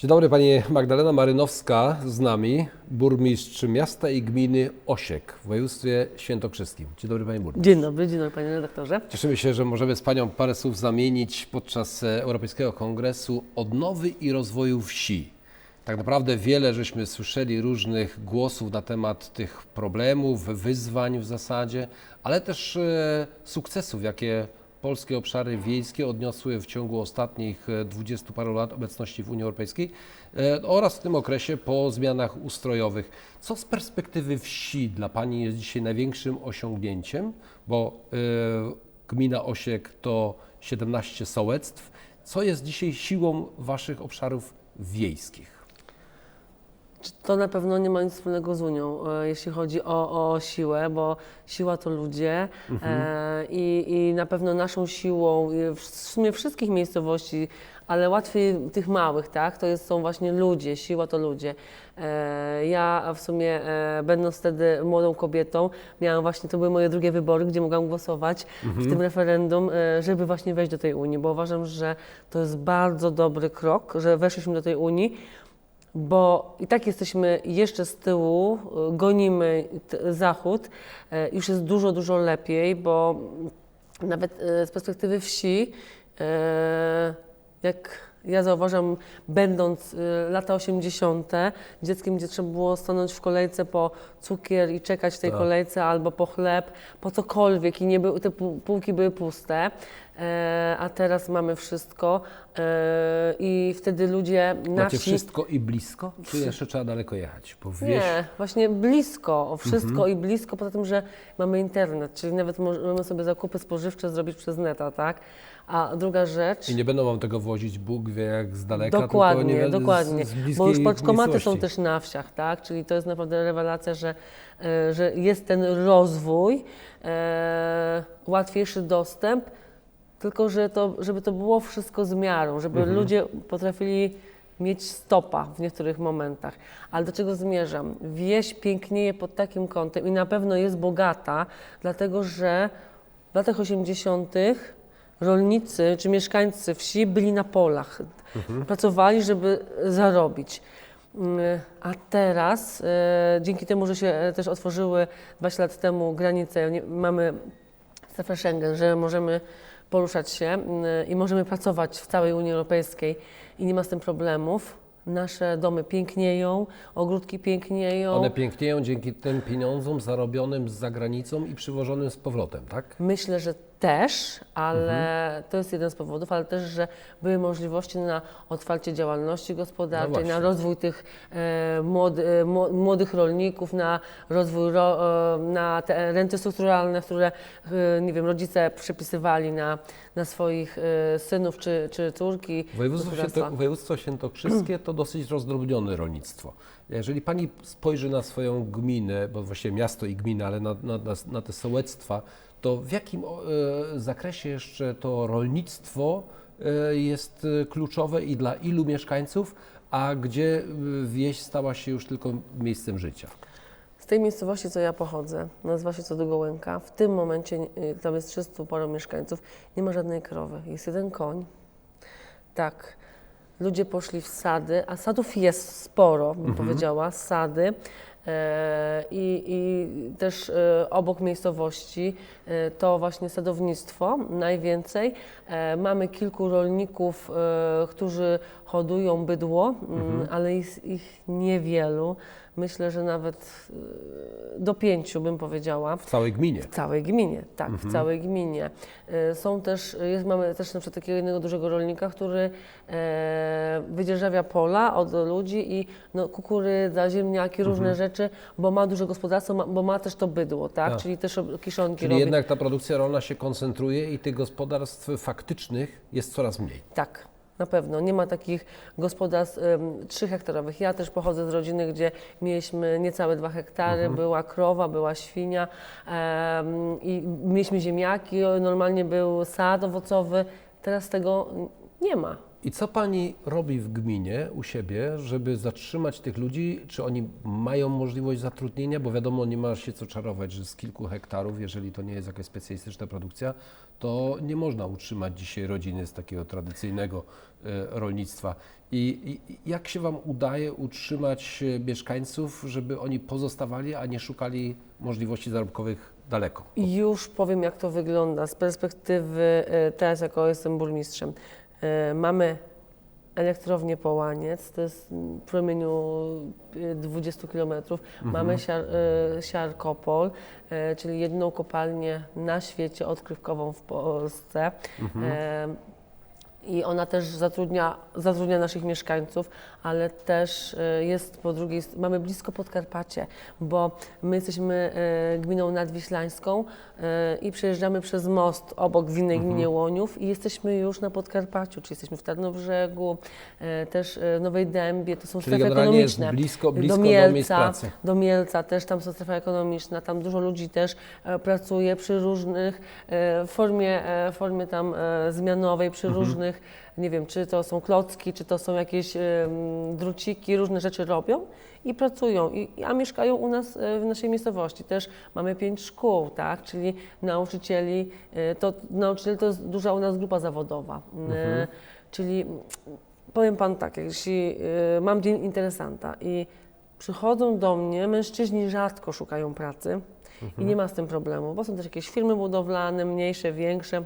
Dzień dobry, pani Magdalena Marynowska z nami, burmistrz miasta i gminy Osiek w województwie świętokrzyskim. Dzień dobry, panie burmistrz. Dzień dobry, dzień dobry panie redaktorze. Cieszymy się, że możemy z panią parę słów zamienić podczas e, Europejskiego Kongresu Odnowy i Rozwoju Wsi. Tak naprawdę wiele żeśmy słyszeli różnych głosów na temat tych problemów, wyzwań w zasadzie, ale też e, sukcesów, jakie polskie obszary wiejskie odniosły w ciągu ostatnich e, 20 paru lat obecności w Unii Europejskiej e, oraz w tym okresie po zmianach ustrojowych. Co z perspektywy wsi dla Pani jest dzisiaj największym osiągnięciem? Bo e, gmina Osiek to 17 sołectw. Co jest dzisiaj siłą Waszych obszarów wiejskich? To na pewno nie ma nic wspólnego z Unią, e, jeśli chodzi o, o siłę, bo siła to ludzie e, i, i na pewno naszą siłą, w sumie wszystkich miejscowości, ale łatwiej tych małych, tak, to jest, są właśnie ludzie, siła to ludzie. E, ja w sumie, e, będąc wtedy młodą kobietą, miałam właśnie, to były moje drugie wybory, gdzie mogłam głosować w tym referendum, e, żeby właśnie wejść do tej Unii, bo uważam, że to jest bardzo dobry krok, że weszliśmy do tej Unii, bo i tak jesteśmy jeszcze z tyłu, y, gonimy Zachód, e, już jest dużo, dużo lepiej, bo nawet e, z perspektywy wsi, jak ja zauważam, będąc y, lata 80., dzieckiem, gdzie trzeba było stanąć w kolejce po cukier i czekać w tej Tak. kolejce, albo po chleb, po cokolwiek i nie te pół- półki były puste, a teraz mamy wszystko e, i wtedy ludzie na Macie wszystko i blisko, czy jeszcze trzeba daleko jechać? Bo wieś, Nie, właśnie blisko, wszystko Mhm. i blisko, poza tym, że mamy internet, czyli nawet możemy sobie zakupy spożywcze zrobić przez neta, tak? A druga rzecz, I nie będą wam tego wozić Bóg wie jak z daleka, dokładnie, nie dokładnie, z, z bo już paczkomaty są też na wsiach, tak? Czyli to jest naprawdę rewelacja, że, e, że jest ten rozwój, e, łatwiejszy dostęp, tylko że to, żeby to było wszystko z miarą, żeby Mhm. ludzie potrafili mieć stopa w niektórych momentach. Ale do czego zmierzam? Wieś pięknieje pod takim kątem i na pewno jest bogata, dlatego że w latach 80. rolnicy czy mieszkańcy wsi byli na polach. Pracowali, żeby zarobić. Mm, A teraz, e, dzięki temu, że się e, też otworzyły 20 lat temu granice, mamy strefę Schengen, że możemy poruszać się mm, i możemy pracować w całej Unii Europejskiej i nie ma z tym problemów. Nasze domy pięknieją, ogródki pięknieją. One pięknieją dzięki tym pieniądzom zarobionym z zagranicą i przywożonym z powrotem, tak? Myślę, że też, ale Mhm. to jest jeden z powodów, ale też, że były możliwości na otwarcie działalności No gospodarczej, właśnie. na rozwój tych e, młody, e, mło- młodych rolników, na rozwój, ro, e, na te renty strukturalne, które, e, nie wiem, rodzice przypisywali na, na swoich synów czy, czy córki. Województwo. Święto, województwo świętokrzyskie to dosyć rozdrobnione rolnictwo. Jeżeli pani spojrzy na swoją gminę, bo właściwie miasto i gminę, ale na, na, na te sołectwa, to w jakim e, zakresie jeszcze to rolnictwo e, jest e, kluczowe i dla ilu mieszkańców, a gdzie wieś stała się już tylko miejscem życia? Z tej miejscowości, co ja pochodzę, nazywa się Codogołęka, w tym momencie, tam jest 300 parę mieszkańców, nie ma żadnej krowy. Jest jeden koń. Tak. Ludzie poszli w sady, a sadów jest sporo, bym powiedziała, sady. E, I, I też e, obok miejscowości e, to właśnie sadownictwo najwięcej. Mamy kilku rolników, którzy hodują bydło, mm, ale jest ich niewielu. Myślę, że nawet e, do pięciu bym powiedziała. W całej gminie. W całej gminie, tak, Mhm. w całej gminie. E, Są też, jest, mamy też na przykład takiego jednego dużego rolnika, który e, wydzierżawia pola od ludzi i no, kukurydza, ziemniaki, różne rzeczy, bo ma duże gospodarstwo, ma, bo ma też to bydło, tak? Tak. Czyli też kiszonki Czyli robi. jednak ta produkcja rolna się koncentruje i tych gospodarstw faktycznych jest coraz mniej. Tak, na pewno. Nie ma takich gospodarstw um, trzyhektarowych. Ja też pochodzę z rodziny, gdzie mieliśmy niecałe dwa hektary, była krowa, była świnia em, i mieliśmy ziemniaki, normalnie był sad owocowy. Teraz tego nie ma. I co pani robi w gminie u siebie, żeby zatrzymać tych ludzi? Czy oni mają możliwość zatrudnienia? Bo wiadomo, nie ma się co czarować, że z kilku hektarów, jeżeli to nie jest jakaś specjalistyczna produkcja, to nie można utrzymać dzisiaj rodziny z takiego tradycyjnego e, rolnictwa. I, I jak się Wam udaje utrzymać e, mieszkańców, żeby oni pozostawali, a nie szukali możliwości zarobkowych daleko? Już powiem, jak to wygląda z perspektywy e, teraz, jako jestem burmistrzem. E, Mamy elektrownię Połaniec, to jest w promieniu e, 20 km. Mamy siar, e, Siarkopol, e, czyli jedną kopalnię na świecie odkrywkową w Polsce. E, I ona też zatrudnia, zatrudnia naszych mieszkańców, ale też e, jest po drugiej, mamy blisko Podkarpacie, bo my jesteśmy e, gminą nadwiślańską e, i przejeżdżamy przez most obok w innej gminie Łoniów i jesteśmy już na Podkarpaciu, czyli jesteśmy w Tarnobrzegu, też w Nowej Dębie, to są Czyli strefy generalnie jest ekonomiczne. blisko, blisko do do Mielca, pracy. do Mielca też tam są strefa ekonomiczna, tam dużo ludzi też pracuje przy różnych, w formie, formie tam zmianowej, przy różnych, nie wiem, czy to są klocki, czy to są jakieś druciki, różne rzeczy robią i pracują, I, a mieszkają u nas e, w naszej miejscowości. Też mamy pięć szkół, tak, czyli nauczycieli, e, to nauczyciel to jest duża u nas grupa zawodowa, e, czyli mm, powiem Pan tak, jeśli mam dzień interesanta i przychodzą do mnie, mężczyźni rzadko szukają pracy i nie ma z tym problemu, bo są też jakieś firmy budowlane, mniejsze, większe.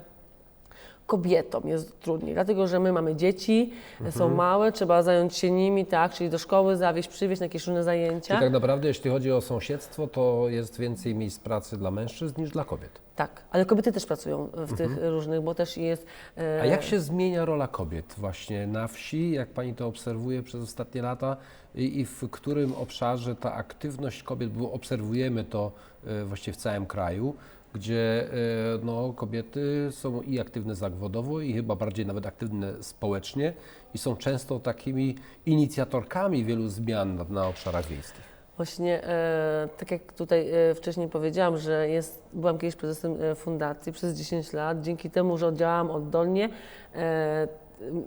Kobietom jest trudniej, dlatego że my mamy dzieci, są małe, trzeba zająć się nimi, tak, czyli do szkoły zawieźć, przywieźć na jakieś różne zajęcia. Czyli tak naprawdę, jeśli chodzi o sąsiedztwo, to jest więcej miejsc pracy dla mężczyzn niż dla kobiet. Tak, ale kobiety też pracują w tych różnych, bo też jest... e, A jak się zmienia rola kobiet właśnie na wsi, jak Pani to obserwuje przez ostatnie lata i, i w którym obszarze ta aktywność kobiet, bo obserwujemy to e, właściwie w całym kraju, gdzie e, no, kobiety są i aktywne zawodowo i chyba bardziej nawet aktywne społecznie i są często takimi inicjatorkami wielu zmian na, na obszarach wiejskich. Właśnie, e, tak jak tutaj e, wcześniej powiedziałam, że jest, byłam kiedyś prezesem e, fundacji przez 10 lat. Dzięki temu, że działałam oddolnie, e,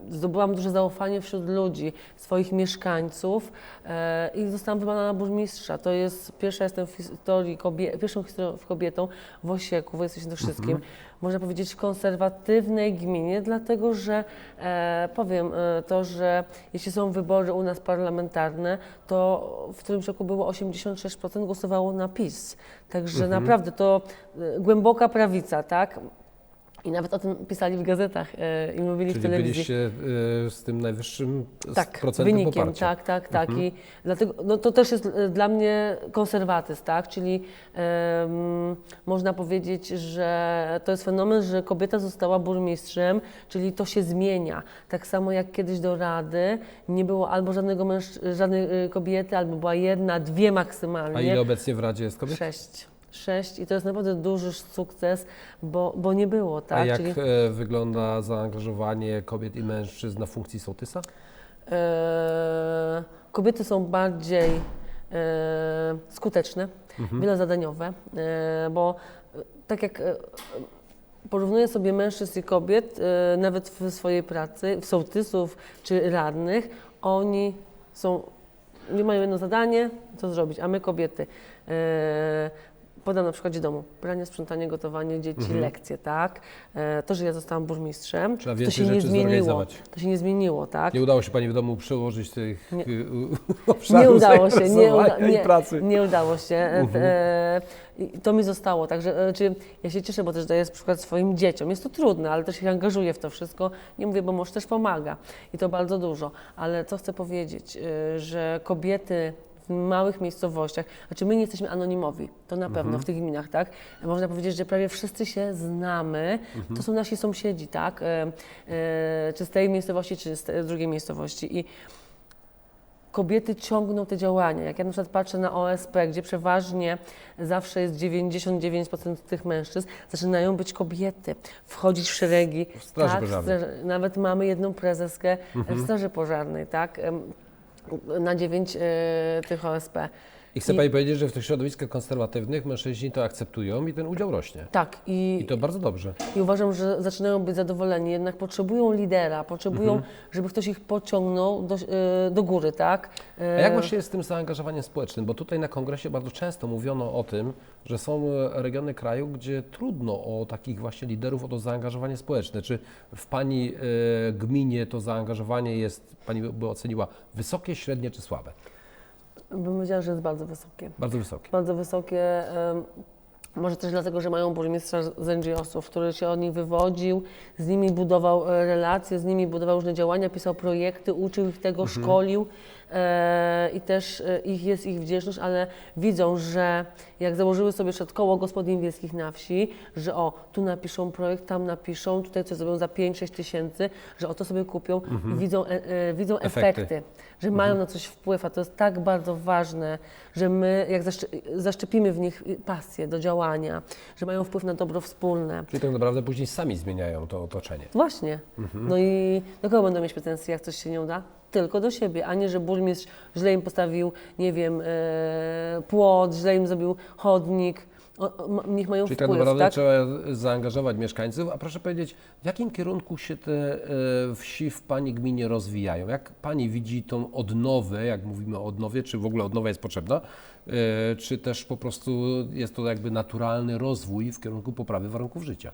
zdobyłam duże zaufanie wśród ludzi, swoich mieszkańców e, i zostałam wybrana na burmistrza. To jest pierwsza jestem w historii kobie, pierwszą historią kobietą w Osieku, w Województwie Świętokrzyskim. Można powiedzieć w konserwatywnej gminie, dlatego że e, powiem e, to, że jeśli są wybory u nas parlamentarne, to w którymś roku było 86% głosowało na PiS. Także naprawdę to e, głęboka prawica, tak? I nawet o tym pisali w gazetach e, i mówili w Czyli telewizji. byliście e, z tym najwyższym Tak, procentem wynikiem, poparcia. tak, tak, tak. I dlatego, no to też jest e, dla mnie konserwatyzm, tak? Czyli em, można powiedzieć, że to jest fenomen, że kobieta została burmistrzem, czyli to się zmienia. Tak samo jak kiedyś do Rady nie było albo żadnego żadnej kobiety, albo była jedna, dwie maksymalnie. A ile obecnie w Radzie jest kobiet? Sześć. Sześć i to jest naprawdę duży sukces, bo, bo nie było, tak? A jak Czyli, e, wygląda zaangażowanie kobiet i mężczyzn na funkcji sołtysa? E, kobiety są bardziej e, skuteczne, wielozadaniowe, e, bo e, tak jak e, porównuję sobie mężczyzn i kobiet, e, nawet w swojej pracy, w sołtysów czy radnych, oni są, nie mają jedno zadanie, co zrobić, a my kobiety. E, Podam na przykładzie domu. Pranie, sprzątanie, gotowanie dzieci, lekcje, tak? E, To, że ja zostałam burmistrzem, Trzeba to się nie zmieniło. To się nie zmieniło, tak? Nie udało się Pani w domu przełożyć tych Nie. y, Nie udało się, nie, uda, nie, pracy. nie udało się. E, e, i to mi zostało, także e, czy ja się cieszę, bo też daję przykład swoim dzieciom. Jest to trudne, ale też się angażuję w to wszystko. Nie mówię, bo mąż też pomaga i to bardzo dużo. Ale co chcę powiedzieć, e, że kobiety w małych miejscowościach, znaczy my nie jesteśmy anonimowi, to na pewno w tych gminach, tak? Można powiedzieć, że prawie wszyscy się znamy, to są nasi sąsiedzi, tak? E, e, czy z tej miejscowości, czy z drugiej miejscowości. I kobiety ciągną te działania. Jak ja na przykład patrzę na OSP, gdzie przeważnie zawsze jest 99% tych mężczyzn, zaczynają być kobiety, wchodzić w szeregi. W Straży tak, nawet mamy jedną prezeskę w Straży Pożarnej, tak, na dziewięć e, tych OSP. I chcę I- Pani powiedzieć, że w tych środowiskach konserwatywnych mężczyźni to akceptują i ten udział rośnie. Tak, i, I to bardzo dobrze. i uważam, że zaczynają być zadowoleni, jednak potrzebują lidera, potrzebują, Mhm. żeby ktoś ich pociągnął do, e, do góry, tak? A E, jak właśnie jest z tym zaangażowaniem społecznym? Bo tutaj na kongresie bardzo często mówiono o tym, że są e, regiony kraju, gdzie trudno o takich właśnie liderów, o to zaangażowanie społeczne. Czy w Pani e, gminie to zaangażowanie jest, Pani by oceniła, wysokie, średnie czy słabe? Bym powiedziała, że jest bardzo wysokie. Bardzo wysokie. Bardzo wysokie. Może też dlatego, że mają burmistrza z NGO-sów, który się od nich wywodził, z nimi budował e, relacje, z nimi budował różne działania, pisał projekty, uczył ich tego, szkolił e, i też e, ich jest ich wdzięczność, ale widzą, że jak założyły sobie przed koło gospodyń wiejskich na wsi, że o, tu napiszą projekt, tam napiszą, tutaj coś zrobią za 5-6 tysięcy, że o to sobie kupią i widzą, e, e, widzą Efekty. efekty, że mają na coś wpływ, a to jest tak bardzo ważne, że my jak zaszcze- zaszczepimy w nich pasję do działania, że mają wpływ na dobro wspólne. Czyli tak naprawdę później sami zmieniają to otoczenie. Właśnie. No i do kogo będą mieć pretensje, jak coś się nie uda? Tylko do siebie, a nie, że burmistrz źle im postawił, nie wiem, e, płot, źle im zrobił chodnik. O, o, ma- niech mają Czyli tak wpływ, naprawdę tak? trzeba zaangażować mieszkańców. A proszę powiedzieć, w jakim kierunku się te e, wsi w Pani gminie rozwijają? Jak Pani widzi tą odnowę, jak mówimy o odnowie, czy w ogóle odnowa jest potrzebna, e, czy też po prostu jest to jakby naturalny rozwój w kierunku poprawy warunków życia?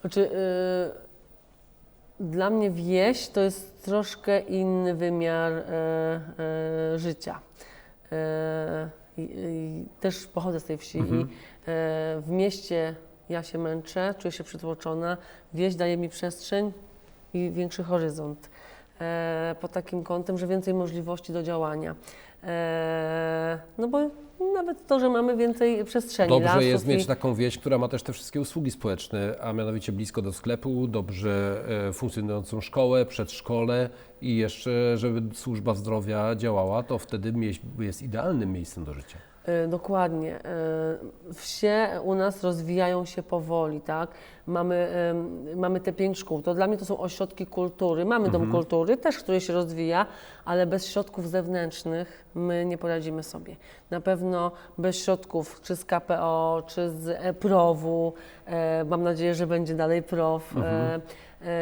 Znaczy, y, dla mnie wieś to jest troszkę inny wymiar e, e, życia. E, i, i też pochodzę z tej wsi i e, w mieście ja się męczę, czuję się przytłoczona. Wieś daje mi przestrzeń i większy horyzont. E, pod takim kątem, że więcej możliwości do działania. E, no bo nawet to, że mamy więcej przestrzeni. Dobrze lasów jest i- mieć taką wieś, która ma też te wszystkie usługi społeczne, a mianowicie blisko do sklepu, dobrze e, funkcjonującą szkołę, przedszkole i jeszcze, żeby służba zdrowia działała, to wtedy jest idealnym miejscem do życia. Y, Dokładnie. Y, Wsie u nas rozwijają się powoli, tak? Mamy, mamy te pięć szkół. To dla mnie to są ośrodki kultury. Mamy dom kultury też, który się rozwija, ale bez środków zewnętrznych my nie poradzimy sobie. Na pewno bez środków czy z KPO, czy z e, PROW-u, e, mam nadzieję, że będzie dalej PROW, e, e,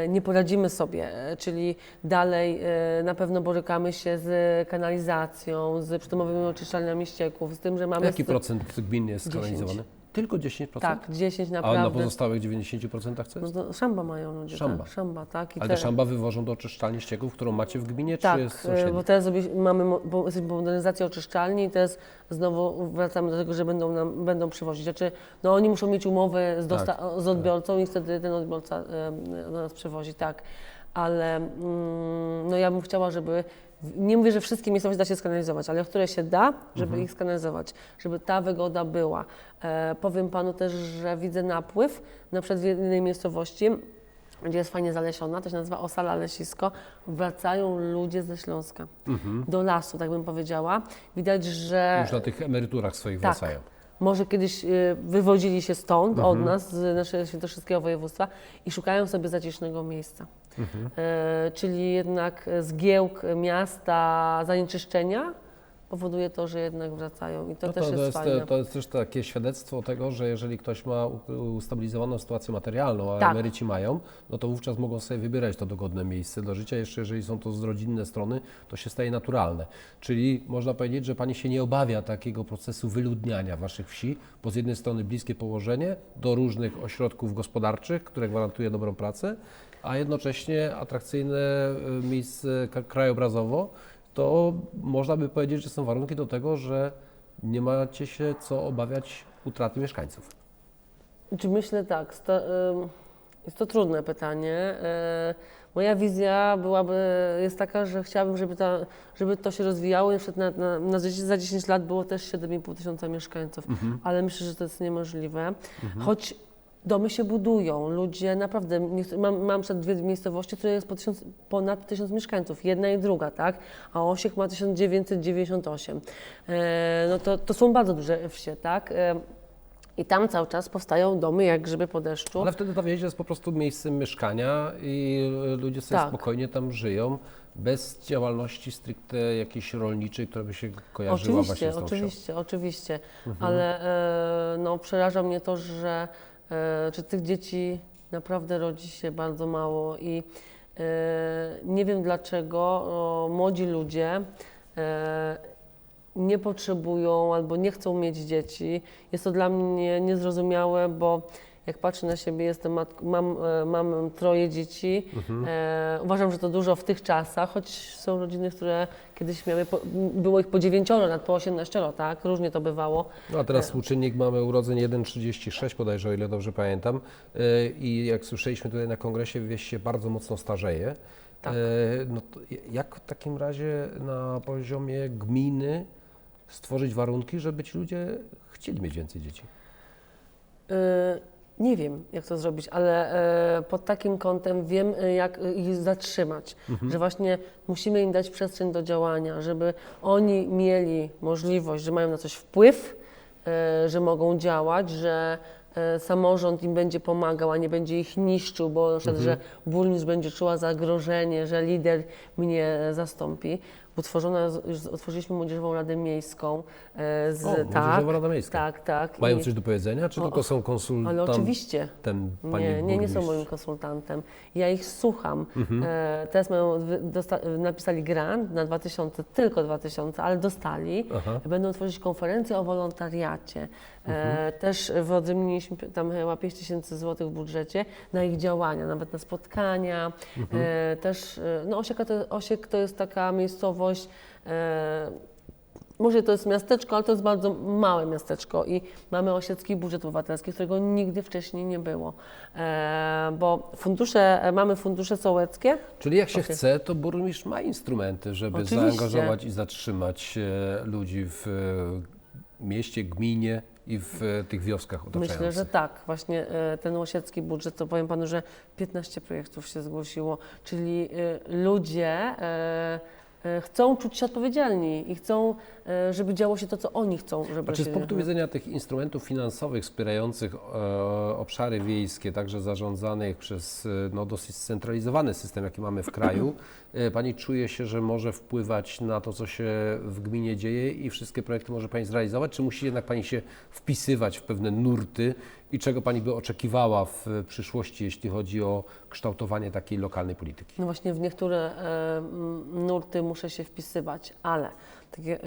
nie poradzimy sobie, e, czyli dalej e, na pewno borykamy się z kanalizacją, z przydomowymi oczyszczalniami ścieków, z tym, że mamy... Jaki procent gmin jest 10. skanalizowany? Tylko 10%? Tak, 10 A na naprawdę. pozostałych 90% co No jest? to szamba mają ludzie, Szamba. tak? Szamba, tak. I Ale te- szamba wywożą do oczyszczalni ścieków, którą macie w gminie, czy Tak, jest e, sąsiedni? bo teraz mamy bo jesteśmy po modernizacji oczyszczalni i teraz znowu wracamy do tego, że będą nam będą przywozić. Znaczy, no oni muszą mieć umowę z, dosta- Tak, z odbiorcą i wtedy ten odbiorca do nas przywozi, tak. Ale mm, no ja bym chciała, żeby, nie mówię, że wszystkie miejscowości da się skanalizować, ale które się da, żeby Mhm. ich skanalizować, żeby ta wygoda była. E, powiem Panu też, że widzę napływ, na przykład w jednej miejscowości, gdzie jest fajnie zalesiona, to się nazywa Osala Lesisko, wracają ludzie ze Śląska do lasu, tak bym powiedziała. Widać, że Już na tych emeryturach swoich tak. wracają. może kiedyś y, wywodzili się stąd, od Mhm. nas, z naszego świętokrzyskiego województwa i szukają sobie zacisznego miejsca. Mhm. E, czyli jednak zgiełk miasta, zanieczyszczenia powoduje to, że jednak wracają i to No też to, jest, jest, fajne. to jest też takie świadectwo tego, że jeżeli ktoś ma ustabilizowaną sytuację materialną, a Tak. emeryci mają, no to wówczas mogą sobie wybierać to dogodne miejsce do życia. Jeszcze jeżeli są to z rodzinne strony, to się staje naturalne. Czyli można powiedzieć, że Pani się nie obawia takiego procesu wyludniania Waszych wsi, bo z jednej strony bliskie położenie do różnych ośrodków gospodarczych, które gwarantuje dobrą pracę, a jednocześnie atrakcyjne y, miejsce krajobrazowo, to można by powiedzieć, że są warunki do tego, że nie macie się co obawiać utraty mieszkańców. Czy myślę tak, jest to trudne pytanie. Y, Moja wizja byłaby, jest taka, że chciałabym, żeby, ta, żeby to się rozwijało i na, na, na, za 10 lat było też 7,5 tysiąca mieszkańców, ale myślę, że to jest niemożliwe. Choć domy się budują, ludzie naprawdę, mam, mam przed dwie miejscowości, które jest po tysiąc, ponad 1000 mieszkańców, jedna i druga, tak, a Osiek ma 1998. E, no to, to są bardzo duże wsie, tak. E, i tam cały czas powstają domy jak grzyby po deszczu. Ale wtedy ta wieś jest po prostu miejscem mieszkania i ludzie sobie Tak. spokojnie tam żyją. bez działalności stricte jakiejś rolniczej, która by się kojarzyła właśnie Oczywiście, z tą wsią. oczywiście, oczywiście, Mhm. ale e, no, przeraża mnie to, że czy tych dzieci naprawdę rodzi się bardzo mało i e, nie wiem dlaczego młodzi ludzie e, nie potrzebują albo nie chcą mieć dzieci. Jest to dla mnie niezrozumiałe, bo jak patrzę na siebie, jestem matk- mam, e, mam troje dzieci. Mhm. E, uważam, że to dużo w tych czasach, choć są rodziny, które kiedyś miały, po, było ich po dziewięcioro, nawet po 18, tak? Różnie to bywało. No a teraz współczynnik mamy urodzeń 1,36 bodajże, o ile dobrze pamiętam. E, I jak słyszeliśmy tutaj na kongresie, wieś się bardzo mocno starzeje. Tak. E, No jak w takim razie na poziomie gminy stworzyć warunki, żeby ci ludzie chcieli mieć więcej dzieci? E, Nie wiem, jak to zrobić, ale e, pod takim kątem wiem, e, jak e, ich zatrzymać. Że właśnie musimy im dać przestrzeń do działania, żeby oni mieli możliwość, że mają na coś wpływ, e, że mogą działać, że samorząd im będzie pomagał, a nie będzie ich niszczył, bo na przykład, że burmistrz będzie czuła zagrożenie, że lider mnie zastąpi. Utworzona, już otworzyliśmy Młodzieżową Radę Miejską. e, Z, O, Młodzieżowa Rada Miejska. Tak, tak. Mają I- coś do powiedzenia, czy O, tylko są ale konsultantem oczywiście. pani Nie, nie, nie są moim konsultantem. Ja ich słucham. Mhm. E, teraz mają, napisali grant na 2000, tylko 2000, ale dostali. Aha. Będą tworzyć konferencję o wolontariacie. Mhm. E, też wyodrębniliśmy tam chyba 5 tysięcy złotych w budżecie na ich działania, nawet na spotkania. Mhm. E, też, e, no Osiek to, Osiek to jest taka miejscowość, może to jest miasteczko, ale to jest bardzo małe miasteczko i mamy osiecki budżet obywatelski, którego nigdy wcześniej nie było. E, bo fundusze, mamy fundusze sołeckie, Czyli jak się Okej. chce, to burmistrz ma instrumenty, żeby Oczywiście. zaangażować i zatrzymać ludzi w mieście, gminie i w e, tych wioskach otaczających. Myślę, że tak. Właśnie e, ten łosiecki budżet, to powiem Panu, że 15 projektów się zgłosiło, czyli e, ludzie chcą czuć się odpowiedzialni i chcą, żeby działo się to, co oni chcą, żeby A czy z punktu widzenia tych instrumentów finansowych wspierających e, obszary wiejskie, także zarządzanych przez no, dosyć scentralizowany system, jaki mamy w kraju, Pani czuje się, że może wpływać na to, co się w gminie dzieje i wszystkie projekty może Pani zrealizować, czy musi jednak Pani się wpisywać w pewne nurty i czego Pani by oczekiwała w przyszłości, jeśli chodzi o kształtowanie takiej lokalnej polityki? No właśnie w niektóre e, nurty muszę się wpisywać, ale takie,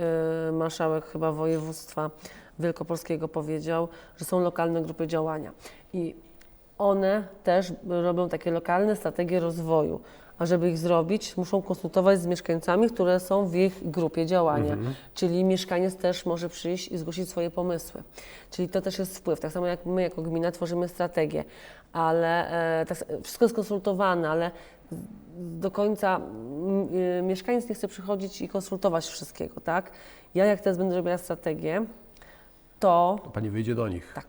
e, marszałek chyba województwa wielkopolskiego powiedział, że są lokalne grupy działania i one też robią takie lokalne strategie rozwoju. A żeby ich zrobić, muszą konsultować z mieszkańcami, które są w ich grupie działania. Czyli mieszkaniec też może przyjść i zgłosić swoje pomysły. Czyli to też jest wpływ. Tak samo jak my jako gmina tworzymy strategię, ale e, tak, wszystko jest konsultowane, ale do końca y, mieszkaniec nie chce przychodzić i konsultować wszystkiego, tak? Ja jak teraz będę robiła strategię, to To Pani wyjdzie do nich. tak,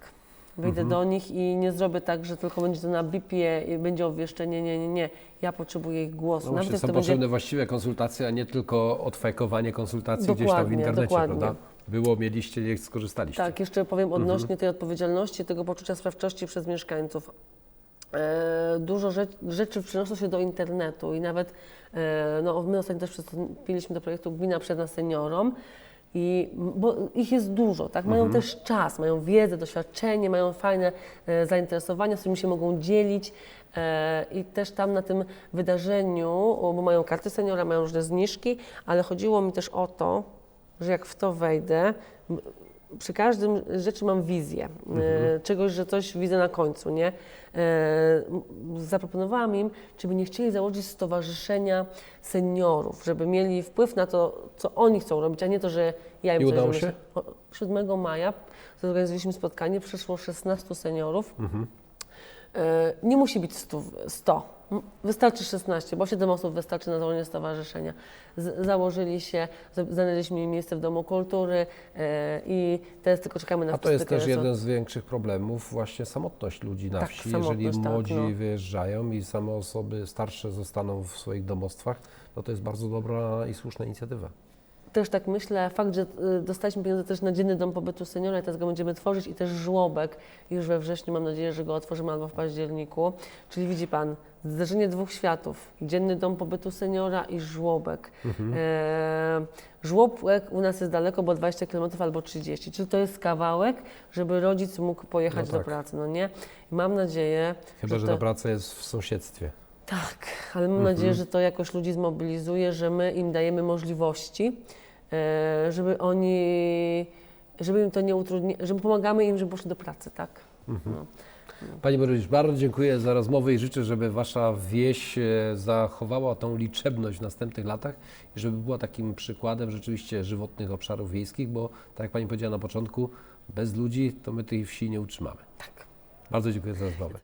wyjdę do nich i nie zrobię tak, że tylko będzie to na bipie i będzie obwieszczenie, nie, nie, nie. Ja potrzebuję ich głosu. No właśnie, są potrzebne właściwe konsultacje, a nie tylko odfajkowanie konsultacji gdzieś tam w Dokładnie, internecie, dokładnie. prawda? Było, mieliście, nie skorzystaliście. Tak, jeszcze powiem odnośnie Mhm. tej odpowiedzialności, tego poczucia sprawczości przez mieszkańców. E, dużo rzecz, rzeczy przenoszą się do internetu i nawet e, no, my ostatnio też przystąpiliśmy do projektu Gmina Przed seniorom. I, bo ich jest dużo, tak? Mają Mhm. też czas, mają wiedzę, doświadczenie, mają fajne e, zainteresowania, z którymi się mogą dzielić. E, I też tam na tym wydarzeniu, bo mają karty seniora, mają różne zniżki, ale chodziło mi też o to, że jak w to wejdę, przy każdym rzeczy mam wizję, e, czegoś, że coś widzę na końcu, nie? E, zaproponowałam im, czy by nie chcieli założyć stowarzyszenia seniorów, żeby mieli wpływ na to, co oni chcą robić, a nie to, że ja im I udało się? O, 7 maja zorganizowaliśmy spotkanie, przyszło 16 seniorów. E, Nie musi być 100, 100. M- Wystarczy 16, bo 7 osób wystarczy na założenie stowarzyszenia. Z, założyli się, znaleźliśmy miejsce w Domu Kultury e, i teraz tylko czekamy na A to jest też jeden z większych problemów, właśnie samotność ludzi na Tak, wsi. Jeżeli tak, młodzi no. wyjeżdżają i same osoby starsze zostaną w swoich domostwach, no to jest bardzo dobra i słuszna inicjatywa. Też tak myślę, fakt, że y, dostaliśmy pieniądze też na Dzienny Dom Pobytu Seniora i teraz go będziemy tworzyć i też żłobek już we wrześniu, mam nadzieję, że go otworzymy albo w październiku. Czyli widzi Pan, zderzenie dwóch światów, Dzienny Dom Pobytu Seniora i żłobek. E, żłobek u nas jest daleko, bo 20 km albo 30, czyli to jest kawałek, żeby rodzic mógł pojechać No do tak. pracy, no nie? I mam nadzieję, Chyba, że ta praca jest w sąsiedztwie. Tak, ale mam nadzieję, że to jakoś ludzi zmobilizuje, że my im dajemy możliwości, żeby oni, żeby im to nie utrudni, żeby pomagamy im, żeby poszli do pracy, tak? No. Pani Burmistrz, bardzo dziękuję za rozmowę i życzę, żeby Wasza wieś e, zachowała tą liczebność w następnych latach i żeby była takim przykładem rzeczywiście żywotnych obszarów wiejskich, bo tak jak Pani powiedziała na początku, bez ludzi to my tej wsi nie utrzymamy. Tak. Bardzo dziękuję za rozmowę.